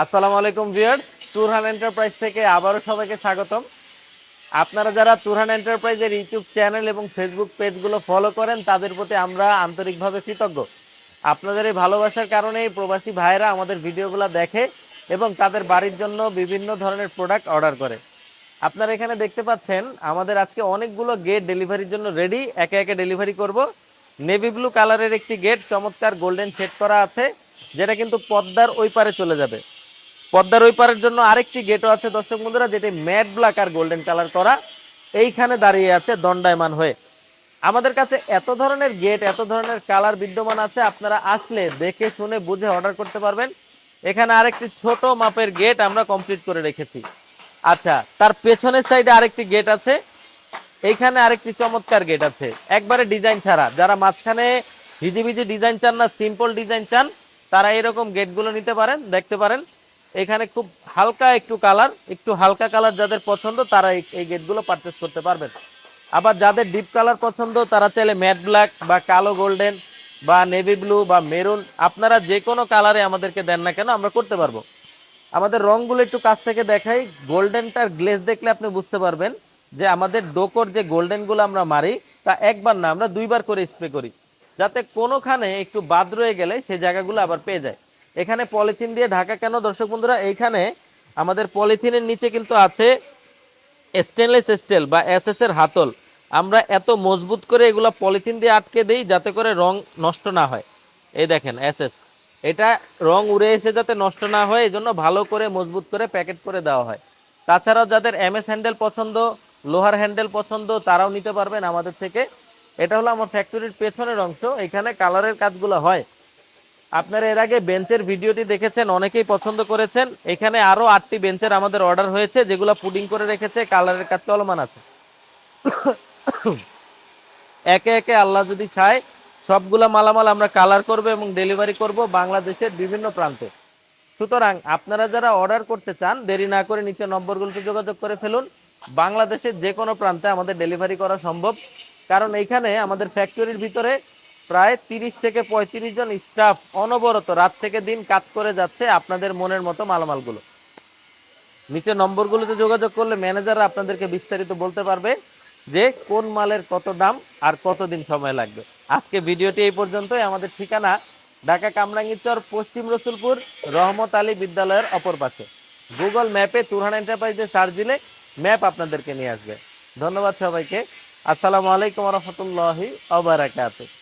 আসসালামু আলাইকুম viewers, Turhan enterprise থেকে আবারও সবাইকে স্বাগতম। আপনারা যারা তুরহান এন্টারপ্রাইজের ইউটিউব চ্যানেল এবং ফেসবুক পেজগুলো ফলো করেন, তাদের প্রতি আমরা আন্তরিকভাবে কৃতজ্ঞ। আপনাদের এই ভালোবাসার কারণেই প্রবাসী ভাইরা আমাদের ভিডিওগুলো দেখে এবং তাদের বাড়ির জন্য বিভিন্ন ধরনের প্রোডাক্ট অর্ডার করে। আপনারা এখানে দেখতে পাচ্ছেন, আমাদের আজকে অনেকগুলো গেট ডেলিভারির জন্য রেডি একে একে ডেলিভারি করব। নেভি ব্লু কালারের একটি গেট চমৎকার গোল্ডেন সেট করা আছে, যেটা কিন্তু পদ্মার ওই পারে চলে যাবে। পদ্মার ওই পারের জন্য আরেকটি গেটও আছে দর্শক বন্ধুরা, যেটি ম্যাট ব্ল্যাক আর গোল্ডেন কালার করা। এইখানে দাঁড়িয়ে আছে দণ্ডায়মান হয়ে। আমাদের কাছে এত ধরনের গেট এত ধরনের কালার বিদ্যমান আছে, আপনারা আসলে দেখে শুনে বুঝে অর্ডার করতে পারবেন। এখানে আরেকটি ছোট মাপের গেট আমরা কমপ্লিট করে রেখেছি। আচ্ছা তার পেছনের সাইডে আরেকটি গেট আছে। এইখানে আরেকটি চমৎকার গেট আছে। একবারে ডিজাইন ছাড়া। যারা মাঝখানে হিজিবিজি ডিজাইন চান না সিম্পল ডিজাইন চান, তারা এরকম গেটগুলো নিতে পারেন, দেখতে পারেন। এখানে খুব হালকা একটু কালার একটু হালকা কালার যাদের পছন্দ তারা এই- গেটগুলো পারচেস করতে পারবেন। আবার যাদের ডিপ কালার পছন্দ তারা চাইলে ম্যাট ব্ল্যাক বা কালো গোল্ডেন বা নেভি ব্লু বা মেরুন আপনারা যে কোনো কালারে আমাদেরকে দেন না কেন, আমরা করতে পারব। আমাদের রংগুলো একটু কাছ থেকে দেখাই। গোল্ডেনটার গ্লেজ দেখলে আপনি বুঝতে পারবেন যে আমাদের ডোকর যে গোল্ডেনগুলো আমরা মারি, তা একবার না, আমরা দুইবার করে স্প্রে করি। যাতে কোনোখানে একটু বাদ রয়ে গেলে সেই জায়গাগুলো আবার পেয়ে যায়। এখানে পলিথিন দিয়ে ঢাকা কেন? দর্শক বন্ধুরা, এইখানে আমাদের পলিথিনের নিচে কিন্তু আছে স্টেনলেস স্টিল বা এসএস এর হাতল। আমরা এত মজবুত করে এগুলো পলিথিন দিয়ে আটকে দিই যাতে করে রং নষ্ট না হয়। এই দেখেন এসএস এটা রং উড়ে এসে যাতে নষ্ট না হয় এই জন্য ভালো করে, মজবুত করে প্যাকেট করে দেওয়া হয়। তাছাড়াও যাদের এমএস হ্যান্ডেল পছন্দ, লোহার হ্যান্ডেল পছন্দ, তারাও নিতে পারবেন আমাদের থেকে। এটা হলো আমার ফ্যাক্টরির পেছনের অংশ, এখানে কালারের কাজগুলো হয়। আপনারা এর আগে বেঞ্চের ভিডিওটি দেখেছেন, অনেকেই পছন্দ করেছেন। এখানে আরও আটটি বেঞ্চের আমাদের অর্ডার হয়েছে, যেগুলো পুডিং করে রেখেছে, কালারের কাজ চলমান আছে। একে একে আল্লাহ যদি চায়, সবগুলা মালামাল আমরা কালার করব এবং ডেলিভারি করব বাংলাদেশের বিভিন্ন প্রান্তে। সুতরাং আপনারা যারা অর্ডার করতে চান, দেরি না করে নিচে নম্বরগুলোতে যোগাযোগ করে ফেলুন। বাংলাদেশের যে কোনো প্রান্তে আমাদের ডেলিভারি করা সম্ভব। কারণ এইখানে আমাদের ফ্যাক্টরির ভিতরে প্রায় তিরিশ থেকে পঁয়ত্রিশ জন স্টাফ অনবরত রাত থেকে দিন কাজ করে যাচ্ছে আপনাদের মনের মতো মালামালগুলো। নিচে নম্বরগুলোতে যোগাযোগ করলে ম্যানেজাররা আপনাদেরকে বিস্তারিত বলতে পারবে যে কোন মালের কত দাম আর কতদিন সময় লাগবে। আজকে ভিডিওটি এই পর্যন্তই। আমাদের ঠিকানা ঢাকা কামরাঙ্গীরচর পশ্চিম রসুলপুর, রহমত আলী বিদ্যালয়ের অপর পাশে। গুগল ম্যাপে তুরহান এন্টারপ্রাইজে সার্চ দিলে ম্যাপ আপনাদেরকে নিয়ে আসবে। ধন্যবাদ সবাইকে। আসসালামু আলাইকুম রহমতুল্লাহি অবরাকাতুহ